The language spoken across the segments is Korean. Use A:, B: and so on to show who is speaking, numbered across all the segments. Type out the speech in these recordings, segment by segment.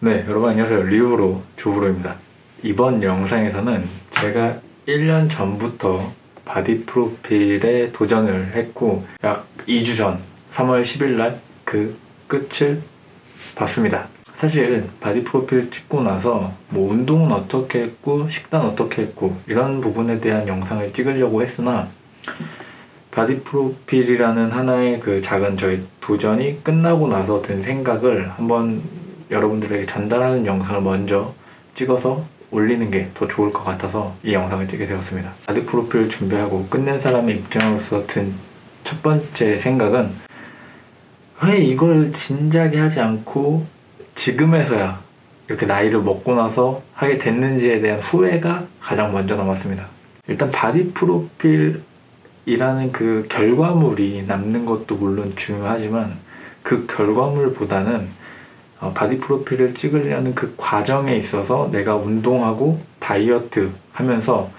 A: 네, 여러분 안녕하세요. 리우로 조브로입니다. 이번 영상에서는 제가 1년 전부터 바디 프로필에 도전을 했고 약 2주 전 3월 10일 날 그 끝을 봤습니다. 사실 바디 프로필 찍고 나서 뭐 운동은 어떻게 했고 식단 어떻게 했고 이런 부분에 대한 영상을 찍으려고 했으나 바디 프로필이라는 하나의 그 작은 저희 도전이 끝나고 나서 든 생각을 한번 여러분들에게 전달하는 영상을 먼저 찍어서 올리는 게 더 좋을 것 같아서 이 영상을 찍게 되었습니다. 바디 프로필 준비하고 끝낸 사람의 입장으로서 든 첫 번째 생각은 왜 이걸 진작에 하지 않고 지금에서야 이렇게 나이를 먹고 나서 하게 됐는지에 대한 후회가 가장 먼저 남았습니다. 일단 바디 프로필이라는 그 결과물이 남는 것도 물론 중요하지만 그 결과물보다는 어, 바디 프로필을 찍으려는 그 과정에 있어서 내가 운동하고 다이어트 하면서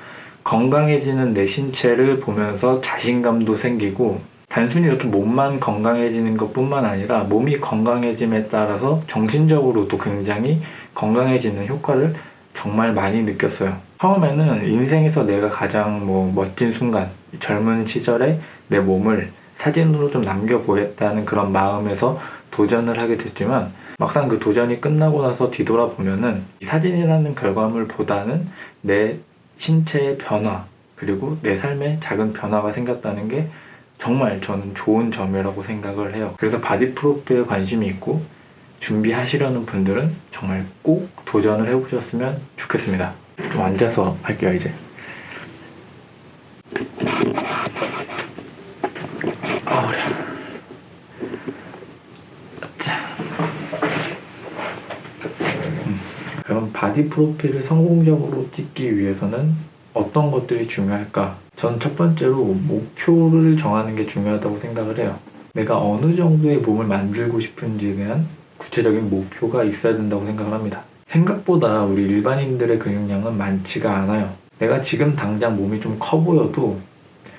A: 건강해지는 내 신체를 보면서 자신감도 생기고 단순히 이렇게 몸만 건강해지는 것 뿐만 아니라 몸이 건강해짐에 따라서 정신적으로도 굉장히 건강해지는 효과를 정말 많이 느꼈어요. 처음에는 인생에서 내가 가장 뭐 멋진 순간, 젊은 시절에 내 몸을 사진으로 좀 남겨보겠다는 그런 마음에서 도전을 하게 됐지만 막상 그 도전이 끝나고 나서 뒤돌아보면은 이 사진이라는 결과물보다는 내 신체의 변화 그리고 내 삶에 작은 변화가 생겼다는 게 정말 저는 좋은 점이라고 생각을 해요. 그래서 바디 프로필에 관심이 있고 준비하시려는 분들은 정말 꼭 도전을 해보셨으면 좋겠습니다. 좀 앉아서 할게요, 이제. 아, 그래. 자. 음, 그럼 바디 프로필을 성공적으로 찍기 위해서는 어떤 것들이 중요할까? 전 첫 번째로 목표를 정하는 게 중요하다고 생각을 해요. 내가 어느 정도의 몸을 만들고 싶은지에 대한 구체적인 목표가 있어야 된다고 생각을 합니다. 생각보다 우리 일반인들의 근육량은 많지가 않아요. 내가 지금 당장 몸이 좀 커 보여도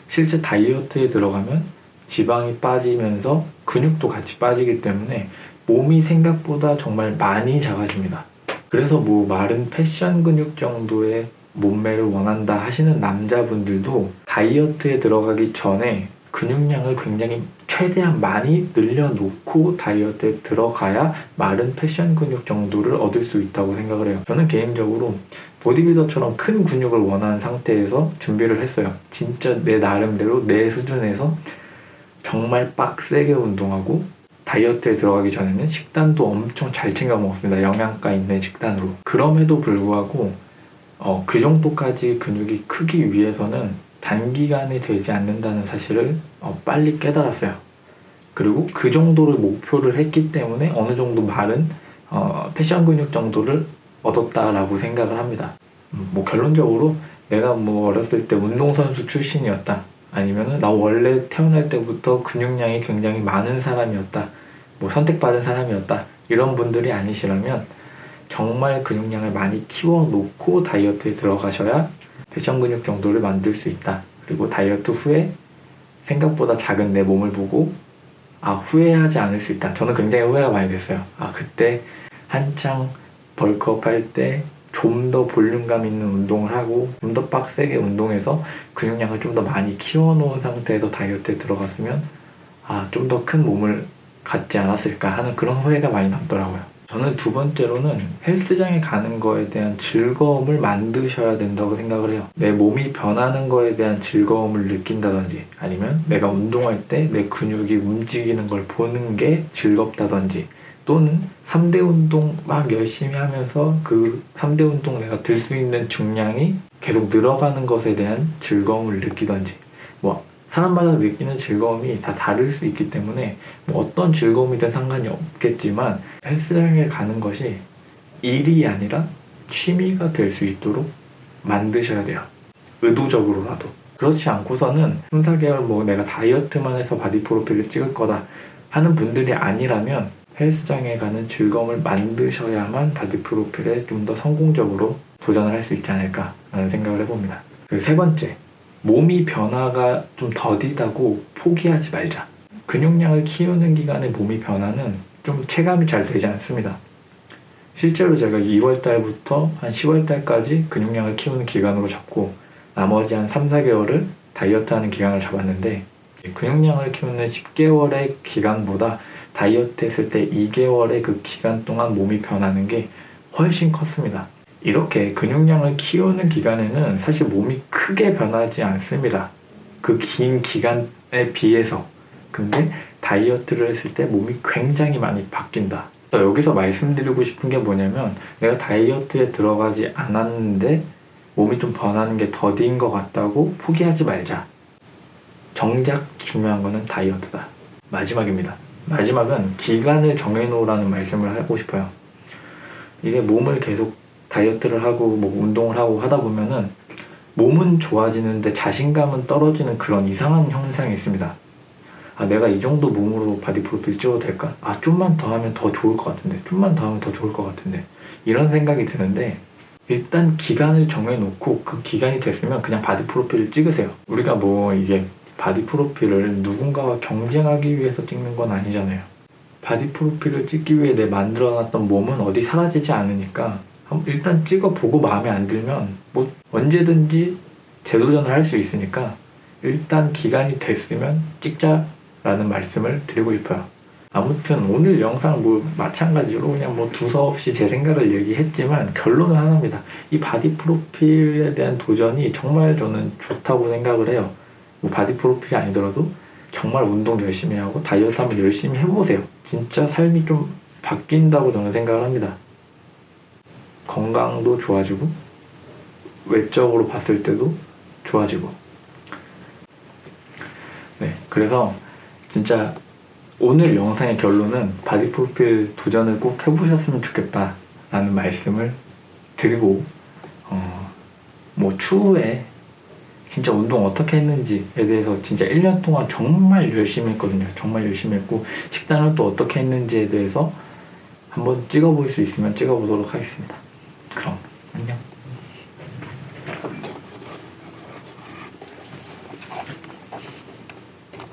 A: 실제 다이어트에 들어가면 지방이 빠지면서 근육도 같이 빠지기 때문에 몸이 생각보다 정말 많이 작아집니다. 그래서 뭐 마른 패션 근육 정도의 몸매를 원한다 하시는 남자분들도 다이어트에 들어가기 전에 근육량을 굉장히 최대한 많이 늘려놓고 다이어트에 들어가야 마른 패션 근육 정도를 얻을 수 있다고 생각을 해요. 저는 개인적으로 보디빌더처럼 큰 근육을 원하는 상태에서 준비를 했어요. 진짜 내 나름대로 내 수준에서 정말 빡세게 운동하고 다이어트에 들어가기 전에는 식단도 엄청 잘 챙겨 먹었습니다. 영양가 있는 식단으로. 그럼에도 불구하고 어, 그 정도까지 근육이 크기 위해서는 단기간에 되지 않는다는 사실을 어, 빨리 깨달았어요. 그리고 그 정도를 목표를 했기 때문에 어느 정도 마른 어, 패션 근육 정도를 얻었다라고 생각을 합니다. 음, 뭐 결론적으로 내가 뭐 어렸을 때 운동선수 출신이었다. 아니면은 나 원래 태어날 때부터 근육량이 굉장히 많은 사람이었다. 뭐 선택받은 사람이었다. 이런 분들이 아니시라면 정말 근육량을 많이 키워놓고 다이어트에 들어가셔야 패션 근육 정도를 만들 수 있다. 그리고 다이어트 후에 생각보다 작은 내 몸을 보고 아 후회하지 않을 수 있다. 저는 굉장히 후회가 많이 됐어요. 아 그때 한창 벌크업 할 때 좀 더 볼륨감 있는 운동을 하고 좀 더 빡세게 운동해서 근육량을 좀 더 많이 키워놓은 상태에서 다이어트에 들어갔으면 아 좀 더 큰 몸을 갖지 않았을까 하는 그런 후회가 많이 남더라고요. 저는 두 번째로는 헬스장에 가는 거에 대한 즐거움을 만드셔야 된다고 생각을 해요. 내 몸이 변하는 거에 대한 즐거움을 느낀다든지 아니면 내가 운동할 때 내 근육이 움직이는 걸 보는 게 즐겁다든지 또는 3대 운동 막 열심히 하면서 그 3대 운동 내가 들 수 있는 중량이 계속 늘어가는 것에 대한 즐거움을 느끼던지 뭐 사람마다 느끼는 즐거움이 다 다를 수 있기 때문에 뭐 어떤 즐거움이든 상관이 없겠지만 헬스장에 가는 것이 일이 아니라 취미가 될 수 있도록 만드셔야 돼요. 의도적으로라도. 그렇지 않고서는 3, 4개월 뭐 내가 다이어트만 해서 바디 프로필을 찍을 거다 하는 분들이 아니라면 헬스장에 가는 즐거움을 만드셔야만 바디 프로필에 좀 더 성공적으로 도전을 할 수 있지 않을까라는 생각을 해봅니다. 그리고 세 번째, 몸이 변화가 좀 더디다고 포기하지 말자. 근육량을 키우는 기간에 몸이 변화는 좀 체감이 잘 되지 않습니다. 실제로 제가 2월 달부터 한 10월 달까지 근육량을 키우는 기간으로 잡고 나머지 한 3, 4개월을 다이어트 하는 기간을 잡았는데 근육량을 키우는 10개월의 기간보다 다이어트 했을 때 2개월의 그 기간 동안 몸이 변하는 게 훨씬 컸습니다. 이렇게 근육량을 키우는 기간에는 사실 몸이 크게 변하지 않습니다. 그 긴 기간에 비해서. 근데 다이어트를 했을 때 몸이 굉장히 많이 바뀐다. 여기서 말씀드리고 싶은 게 뭐냐면 내가 다이어트에 들어가지 않았는데 몸이 좀 변하는 게 더디인 것 같다고 포기하지 말자. 정작 중요한 거는 다이어트다. 마지막입니다. 마지막은 기간을 정해놓으라는 말씀을 하고 싶어요. 이게 몸을 계속 다이어트를 하고 뭐 운동을 하고 하다 보면은 몸은 좋아지는데 자신감은 떨어지는 그런 이상한 현상이 있습니다. 아, 내가 이 정도 몸으로 바디 프로필 찍어도 될까? 아, 좀만 더 하면 더 좋을 것 같은데. 좀만 더 하면 더 좋을 것 같은데. 이런 생각이 드는데, 일단 기간을 정해놓고 그 기간이 됐으면 그냥 바디 프로필을 찍으세요. 우리가 뭐 이게 바디 프로필을 누군가와 경쟁하기 위해서 찍는 건 아니잖아요. 바디 프로필을 찍기 위해 내 만들어놨던 몸은 어디 사라지지 않으니까 한- 일단 찍어보고 마음에 안 들면 뭐 언제든지 재도전을 할 수 있으니까 일단 기간이 됐으면 찍자라는 말씀을 드리고 싶어요. 아무튼 오늘 영상 뭐 마찬가지로 그냥 뭐 두서없이 제 생각을 얘기했지만 결론은 하나입니다. 이 바디 프로필에 대한 도전이 정말 저는 좋다고 생각을 해요. 뭐 바디 프로필이 아니더라도 정말 운동 열심히 하고 다이어트 한번 열심히 해보세요. 진짜 삶이 좀 바뀐다고 저는 생각을 합니다. 건강도 좋아지고 외적으로 봤을 때도 좋아지고 네 그래서 진짜 오늘 영상의 결론은 바디 프로필 도전을 꼭 해보셨으면 좋겠다 라는 말씀을 드리고 어, 뭐 추후에 진짜 운동 어떻게 했는지에 대해서 진짜 1년 동안 정말 열심히 했거든요. 정말 열심히 했고 식단을 또 어떻게 했는지에 대해서 한번 찍어볼 수 있으면 찍어보도록 하겠습니다.